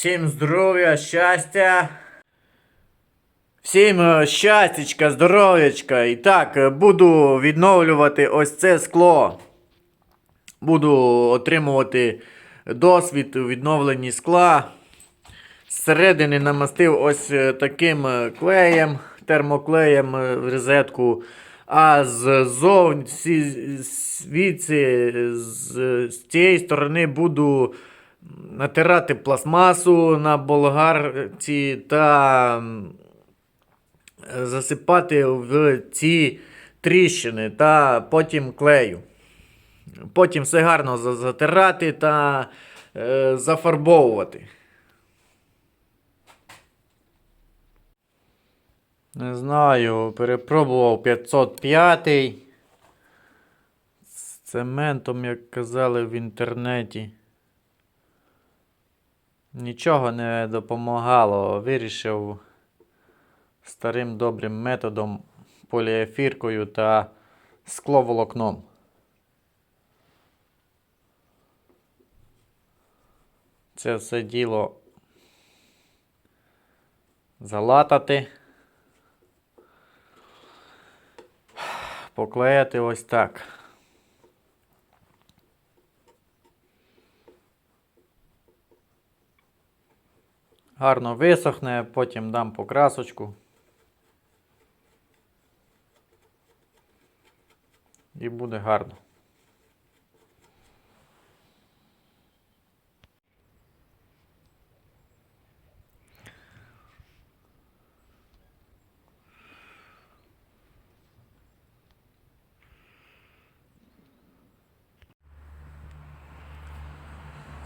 Всім здоров'я, щастя. Всім е, щастячка, здоров'ячка. І так, е, буду відновлювати ось це скло. Буду отримувати досвід у відновленні скла. Зсередини намастив ось е, таким клеєм, термоклеєм в розетку. А ззовні звідси, з цієї сторони буду натирати пластмасу на болгарці та засипати в ці тріщини та потім клею. Потім все гарно затирати та е, зафарбовувати. Не знаю, перепробував 505 з цементом, як казали в інтернеті. Нічого не допомагало. Вирішив старим добрим методом поліефіркою та скловолокном. Це все діло залатати. Поклеїти ось так. Гарно висохне, потім дам покрасочку. І буде гарно.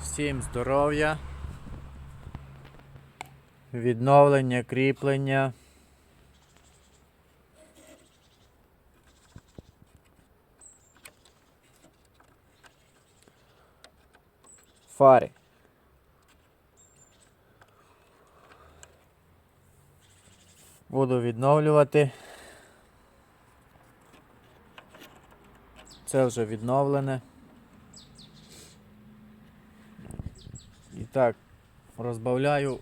Всім здоров'я. Відновлення, кріплення. Фари. Буду відновлювати. Це вже відновлене. І так, розбавляю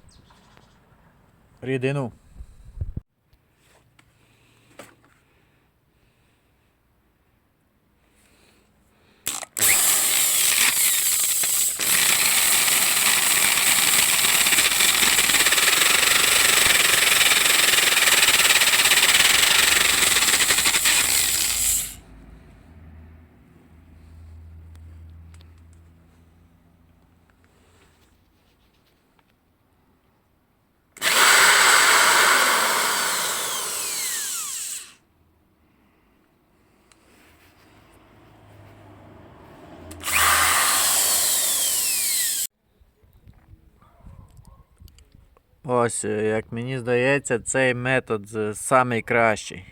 рідину. Ось, е, як мені здається, цей метод з- самий кращий.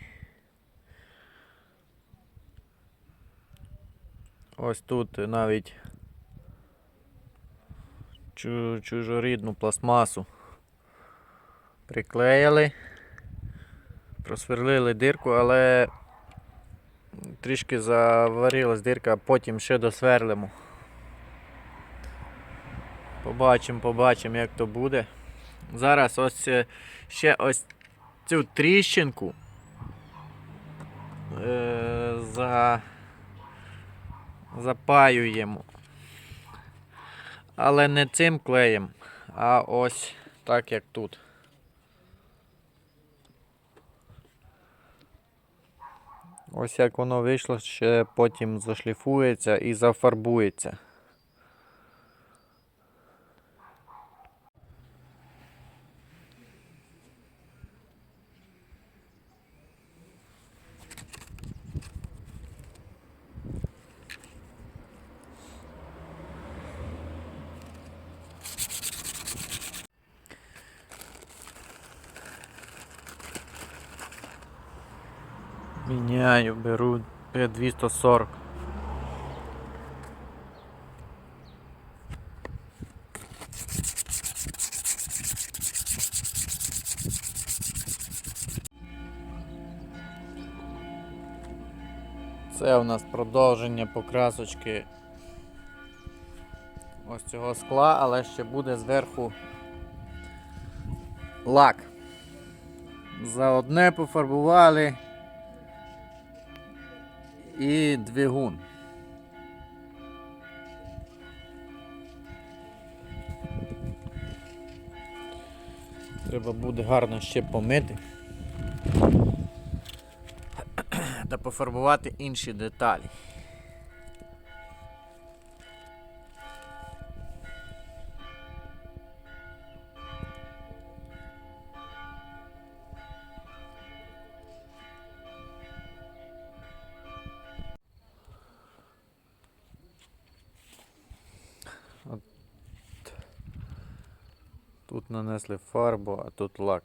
Ось тут навіть чужорідну пластмасу приклеїли, просверлили дирку, але трішки заварилась дирка, потім ще досверлимо. Побачимо, побачимо, як то буде. Зараз ось е, ще ось цю тріщинку е, за, запаюємо. Але не цим клеєм, а ось так як тут. Ось як воно вийшло, ще потім зашліфується і зафарбується. Міняю, беру П240. Це у нас продовження покрасочки ось цього скла, але ще буде зверху лак. За одне пофарбували і двигун. Треба буде гарно ще помити та пофарбувати інші деталі. Тут нанесли фарбу, а тут лак.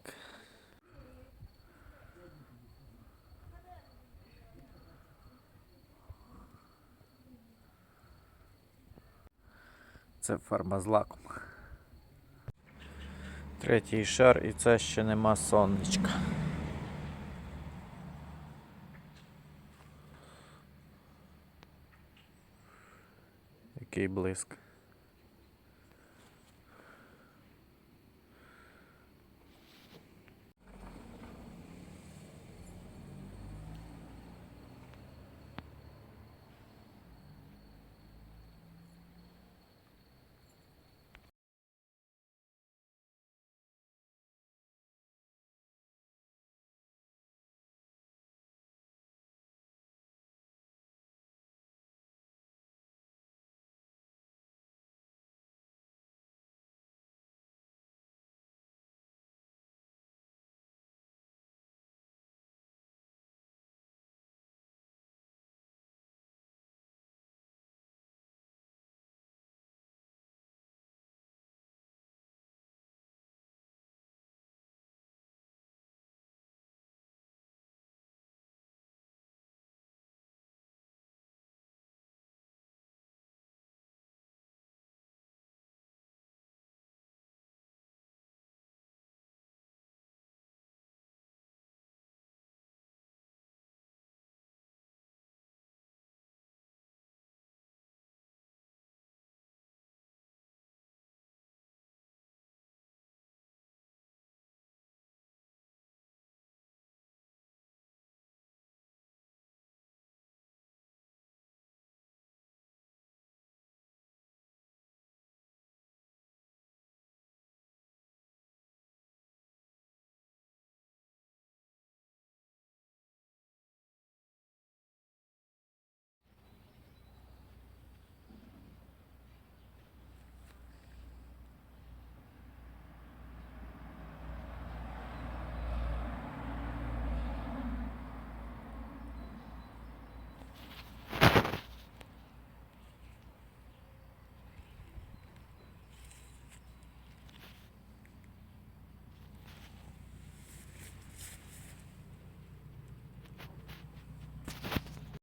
Це фарба з лаком. Третій шар і це ще нема сонечка. Який блиск.